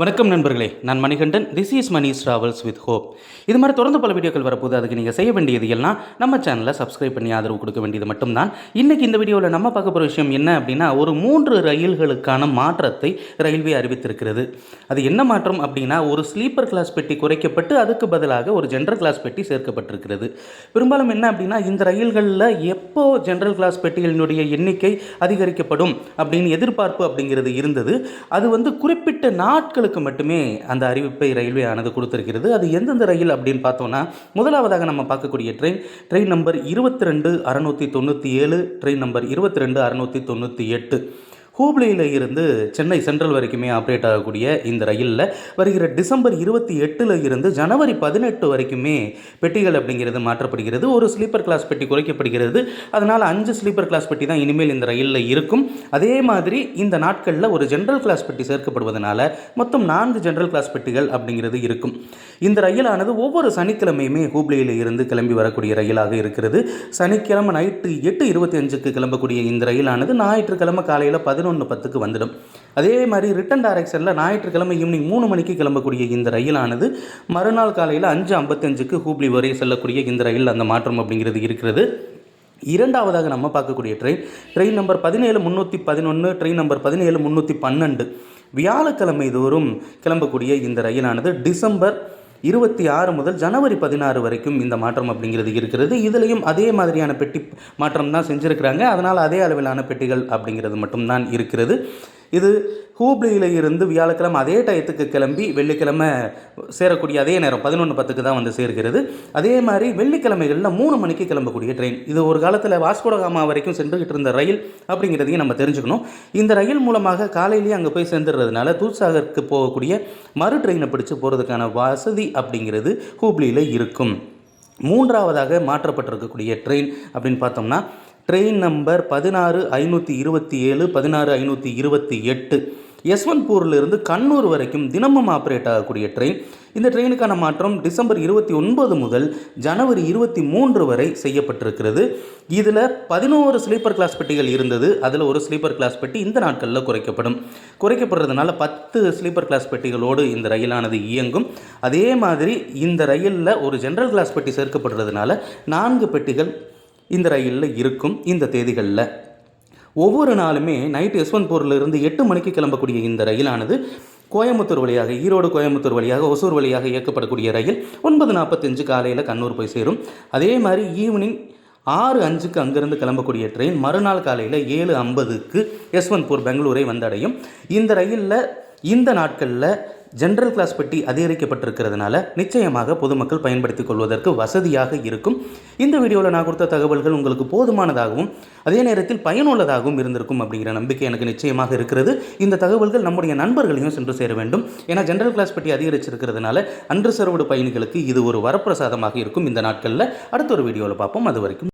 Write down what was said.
வணக்கம் நண்பர்களே நான் Manikandan. This is Mani travels with hope இது மாதிரி தொடர்ந்து பல வீடியோக்கள் வரப்போது அதுக்கு நீங்கள் செய்ய வேண்டியது எல்லாம் நம்ம சேனலை சப்ஸ்கிரைப் பண்ணி ஆதரவு கொடுக்க வேண்டியது மட்டும்தான். இன்றைக்கி இந்த வீடியோவில் நம்ம பார்க்க போகிற விஷயம் என்ன அப்படின்னா ஒரு மூன்று ரயில்களுக்கான மாற்றத்தை ரயில்வே அறிவித்திருக்கிறது. அது என்ன மாற்றம் அப்படின்னா ஒரு ஸ்லீப்பர் கிளாஸ் பெட்டி குறைக்கப்பட்டு அதுக்கு பதிலாக ஒரு ஜென்ரல் கிளாஸ் பெட்டி சேர்க்கப்பட்டிருக்கிறது. பெரும்பாலும் என்ன அப்படின்னா இந்த ரயில்களில் எப்போ ஜென்ரல் கிளாஸ் பெட்டிகளினுடைய எண்ணிக்கை அதிகரிக்கப்படும் அப்படின்னு எதிர்பார்ப்பு அப்படிங்கிறது இருந்தது. அது வந்து குறிப்பிட்ட நாட்களுக்கு மட்டுமே அந்த அறிவிப்பை ரயில்வே ஆனது கொடுத்திருக்கிறது. அது எந்தெந்த ரயில் அப்படின்னு பார்த்தோம்னா முதலாவதாக நம்ம பார்க்கக்கூடிய ட்ரெயின் ட்ரெயின் நம்பர் இருபத்தி ரெண்டு அறநூற்றி தொண்ணூற்றி ஏழு ட்ரெயின் நம்பர் இருபத்தி ரெண்டு அறநூற்றி தொண்ணூற்றி எட்டு. ஹூப்ளியில் இருந்து சென்னை சென்ட்ரல் வரைக்குமே ஆப்ரேட் ஆகக்கூடிய இந்த ரயிலில் வருகிற டிசம்பர் இருபத்தி எட்டில் இருந்து ஜனவரி பதினெட்டு வரைக்குமே பெட்டிகள் அப்படிங்கிறது மாற்றப்படுகிறது. ஒரு ஸ்லீப்பர் கிளாஸ் பெட்டி குறைக்கப்படுகிறது. அதனால் அஞ்சு ஸ்லீப்பர் கிளாஸ் பெட்டி தான் இனிமேல் இந்த ரயிலில் இருக்கும். அதே மாதிரி இந்த நாட்களில் ஒரு ஜென்ரல் கிளாஸ் பெட்டி சேர்க்கப்படுவதனால மொத்தம் நான்கு ஜென்ரல் கிளாஸ் பெட்டிகள் அப்படிங்கிறது இருக்கும். இந்த ரயிலானது ஒவ்வொரு சனிக்கிழமையுமே ஹூப்ளியில் இருந்து கிளம்பி வரக்கூடிய ரயிலாக இருக்கிறது. சனிக்கிழமை நைட்டு எட்டு இருபத்தி அஞ்சுக்கு கிளம்பக்கூடிய இந்த ரயிலானது ஞாயிற்றுக்கிழமை காலையில் பதினொன்று பத்துக்கு வந்துடும். அதே மாதிரி ரிட்டன் டைரக்ஷனில் ஞாயிற்றுக்கிழமை ஈவினிங் மூணு மணிக்கு கிளம்பக்கூடிய இந்த ரயிலானது மறுநாள் காலையில் அஞ்சு ஐம்பத்தஞ்சுக்கு ஹூப்ளி வரை செல்லக்கூடிய இந்த ரயில் அந்த மாற்றம் அப்படிங்கிறது இருக்கிறது. இரண்டாவதாக நம்ம பார்க்கக்கூடிய ட்ரெயின் ட்ரெயின் நம்பர் பதினேழு முந்நூற்றி பதினொன்று ட்ரெயின் நம்பர் பதினேழு முந்நூற்றி பன்னெண்டு. வியாழக்கிழமை தோறும் கிளம்பக்கூடிய இந்த ரயிலானது டிசம்பர் இருபத்தி ஆறு முதல் ஜனவரி பதினாறு வரைக்கும் இந்த மாற்றம் அப்படிங்கிறது இருக்கிறது. இதுலேயும் அதே மாதிரியான பெட்டி மாற்றம் தான் செஞ்சுருக்கிறாங்க. அதனால் அதே அளவிலான பெட்டிகள் அப்படிங்கிறது மட்டும்தான் இருக்கிறது. இது ஹூப்ளியில் இருந்து வியாழக்கிழமை அதே டயத்துக்கு கிளம்பி வெள்ளிக்கிழமை சேரக்கூடிய அதே நேரம் பதினொன்று பத்துக்கு தான் வந்து சேர்கிறது. அதே மாதிரி வெள்ளிக்கிழமைகளில் மூணு மணிக்கு கிளம்பக்கூடிய ட்ரெயின் இது ஒரு காலத்தில் வாஸ்கோடகாமா வரைக்கும் சென்றுகிட்டு இருந்த ரயில் அப்படிங்கிறதையும் நம்ம தெரிஞ்சுக்கணும். இந்த ரயில் மூலமாக காலையிலேயே அங்கே போய் சேர்ந்துடுறதுனால தூத்சாகருக்கு போகக்கூடிய மறு ட்ரெயினை பிடிச்சு போகிறதுக்கான வசதி அப்படிங்கிறது ஹூப்ளியில் இருக்கும். மூன்றாவதாக மாற்றப்பட்டிருக்கக்கூடிய ட்ரெயின் அப்படின்னு பார்த்தோம்னா ட்ரெயின் நம்பர் பதினாறு ஐநூற்றி இருபத்தி ஏழு பதினாறு ஐநூற்றி இருபத்தி எட்டு. யஸ்வந்த்பூர்லேருந்து கண்ணூர் வரைக்கும் தினமும் ஆப்ரேட் ஆகக்கூடிய ட்ரெயின். இந்த ட்ரெயினுக்கான மாற்றம் டிசம்பர் இருபத்தி ஒன்பது முதல் ஜனவரி இருபத்தி மூன்று வரை செய்யப்பட்டிருக்கிறது. இதில் பதினோரு ஸ்லீப்பர் கிளாஸ் பெட்டிகள் இருந்தது. அதில் ஒரு ஸ்லீப்பர் கிளாஸ் பெட்டி இந்த நாட்களில் குறைக்கப்படும். குறைக்கப்படுறதுனால பத்து ஸ்லீப்பர் கிளாஸ் பெட்டிகளோடு இந்த ரயிலானது இயங்கும். அதே மாதிரி இந்த ரயிலில் ஒரு ஜென்ரல் கிளாஸ் பெட்டி சேர்க்கப்படுறதுனால நான்கு பெட்டிகள் இந்த ரயிலில் இருக்கும் இந்த தேதிகளில். ஒவ்வொரு நாளுமே நைட் யஸ்வந்த்பூர்லேருந்து எட்டு மணிக்கு கிளம்பக்கூடிய இந்த ரயிலானது கோயம்புத்தூர் வழியாக ஈரோடு கோயம்புத்தூர் வழியாக ஒசூர் வழியாக இயக்கப்படக்கூடிய ரயில் ஒன்பது நாற்பத்தஞ்சு காலையில் கண்ணூர் போய் சேரும். அதே மாதிரி ஈவினிங் ஆறு அஞ்சுக்கு அங்கேருந்து கிளம்பக்கூடிய ட்ரெயின் மறுநாள் காலையில் ஏழு ஐம்பதுக்கு யஸ்வந்த்பூர் பெங்களூரை வந்தடையும். இந்த ரயிலில் இந்த நாட்களில் ஜென்ரல் கிளாஸ் பெட்டி அதிகரிக்கப்பட்டிருக்கிறதுனால நிச்சயமாக பொதுமக்கள் பயன்படுத்திக் கொள்வதற்கு வசதியாக இருக்கும். இந்த வீடியோவில் நான் கொடுத்த தகவல்கள் உங்களுக்கு போதுமானதாகவும் அதே நேரத்தில் பயனுள்ளதாகவும் இருந்திருக்கும் அப்படிங்கிற நம்பிக்கை எனக்கு நிச்சயமாக இருக்கிறது. இந்த தகவல்கள் நம்முடைய நண்பர்களையும் சென்று சேர வேண்டும். ஏன்னா ஜென்ரல் கிளாஸ் பெட்டி அதிகரிச்சிருக்கிறதுனால அன்று அன்ரிசர்வ்டு பயணிகளுக்கு இது ஒரு வரப்பிரசாதமாக இருக்கும் இந்த நாட்களில். அடுத்த ஒரு வீடியோவில் பார்ப்போம். அது வரைக்கும்